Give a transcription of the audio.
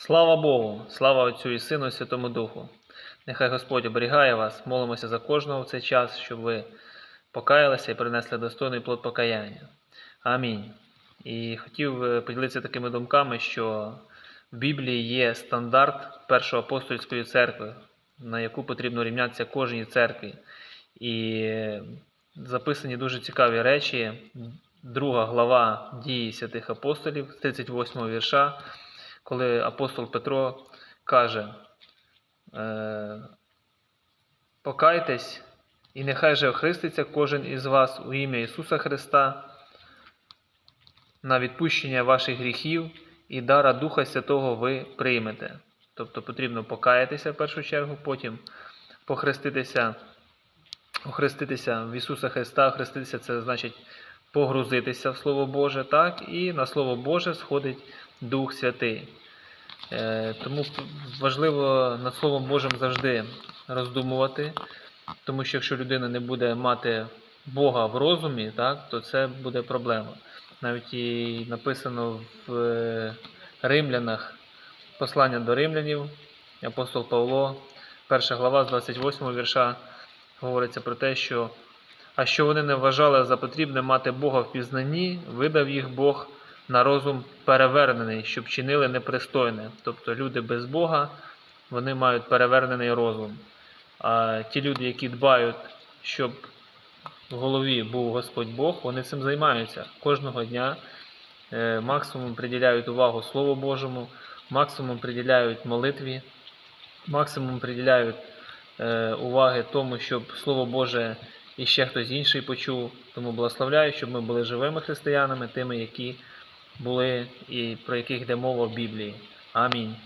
Слава Богу, слава Отцю і Сину і Святому Духу. Нехай Господь оберігає вас, молимося за кожного в цей час, щоб ви покаялися і принесли достойний плод покаяння. Амінь. І хотів е, поділитися такими думками, що в Біблії є стандарт Першої апостольської церкви, на яку потрібно рівнятися кожній церкві. І записані дуже цікаві речі. Друга глава дії святих апостолів 38 вірша, коли апостол Петро каже: е, Покайтесь, і нехай же охреститься кожен із вас у ім'я Ісуса Христа на відпущення ваших гріхів і дара Духа Святого ви приймете. Тобто потрібно покаятися в першу чергу, потім похреститися, охреститися в Ісуса Христа. Охреститися це значить погрузитися в Слово Боже, так, і на Слово Боже сходить Дух Святий. Е, Тому важливо над Словом Божим завжди роздумувати, тому що якщо людина не буде мати Бога в розумі, так, то це буде проблема. Навіть і написано в е, Римлянах послання до римлянів, апостол Павло, перша глава з 28 вірша, говориться про те, що а що вони не вважали за потрібне мати Бога в пізнанні, видав їх Бог на розум перевернений, щоб чинили непристойне. Тобто люди без Бога, вони мають перевернений розум. А ті люди, які дбають, щоб в голові був Господь Бог, вони цим займаються кожного дня. Е, Максимум приділяють увагу Слову Божому, максимум приділяють молитві, максимум приділяють е, уваги тому, щоб Слово Боже і ще хтось інший почув. Тому благословляю, щоб ми були живими християнами, тими, які були і про яких йде мова в Біблії. Амінь.